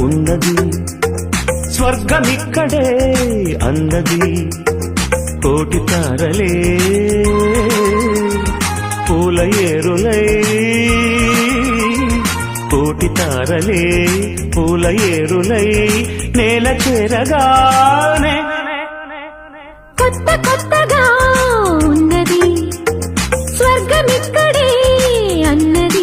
ఉన్నది. స్వర్గమిక్కడే అన్నది కోటి తారలే పూల ఏరులై. కోటి తారలే పూల ఏరులై నేల చేరగానే. కొత్త కొత్తగా ఉన్నది. స్వర్గమిక్కడే అన్నది